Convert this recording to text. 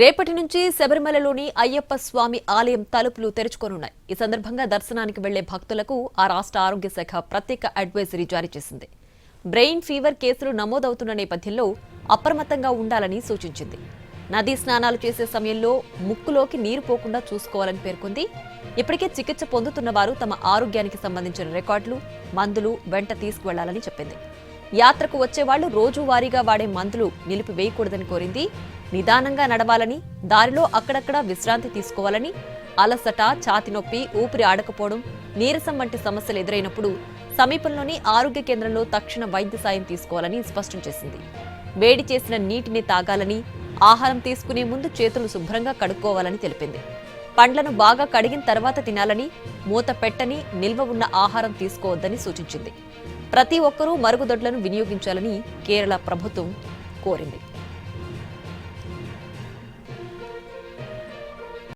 రేపటి నుంచి శబరిమలలోని అయ్యప్ప స్వామి ఆలయం తలుపులు తెరుచుకోనున్నాయి. ఈ సందర్భంగా దర్శనానికి వెళ్ళే భక్తులకు ఆ రాష్ట్ర ఆరోగ్య శాఖ ప్రత్యేక అడ్వైజరీ జారీ చేసింది. బ్రెయిన్ ఫీవర్ కేసులు నమోదవుతున్న నేపథ్యంలో అప్రమత్తంగా ఉండాలని సూచించింది. నదీ స్నానాలు చేసే సమయంలో ముక్కులోకి నీరు పోకుండా చూసుకోవాలని పేర్కొంది. ఇప్పటికే చికిత్స పొందుతున్న వారు తమ ఆరోగ్యానికి సంబంధించిన రికార్డులు మందులు వెంట తీసుకువెళ్ళాలని చెప్పింది. యాత్రకు వచ్చేవాళ్ళు రోజువారీగా వాడే మందులు నిలిపివేయకూడదని కోరింది. నిదానంగా నడవాలని దారిలో అక్కడక్కడ విశ్రాంతి తీసుకోవాలని అలసట ఛాతి నొప్పి ఊపిరి ఆడకపోవడం నీరసం వంటి సమస్యలు ఎదురైనప్పుడు సమీపంలోని ఆరోగ్య కేంద్రంలో తక్షణ వైద్య సాయం తీసుకోవాలని స్పష్టం చేసింది. వేడి చేసిన నీటిని తాగాలని ఆహారం తీసుకునే ముందు చేతులు శుభ్రంగా కడుక్కోవాలని తెలిపింది. పండ్లను బాగా కడిగిన తర్వాత తినాలని మూత పెట్టని నిల్వ ఉన్న ఆహారం తీసుకోవద్దని సూచించింది. ప్రతి ఒక్కరూ మరుగుదొడ్లను వినియోగించాలని కేరళ ప్రభుత్వం కోరింది.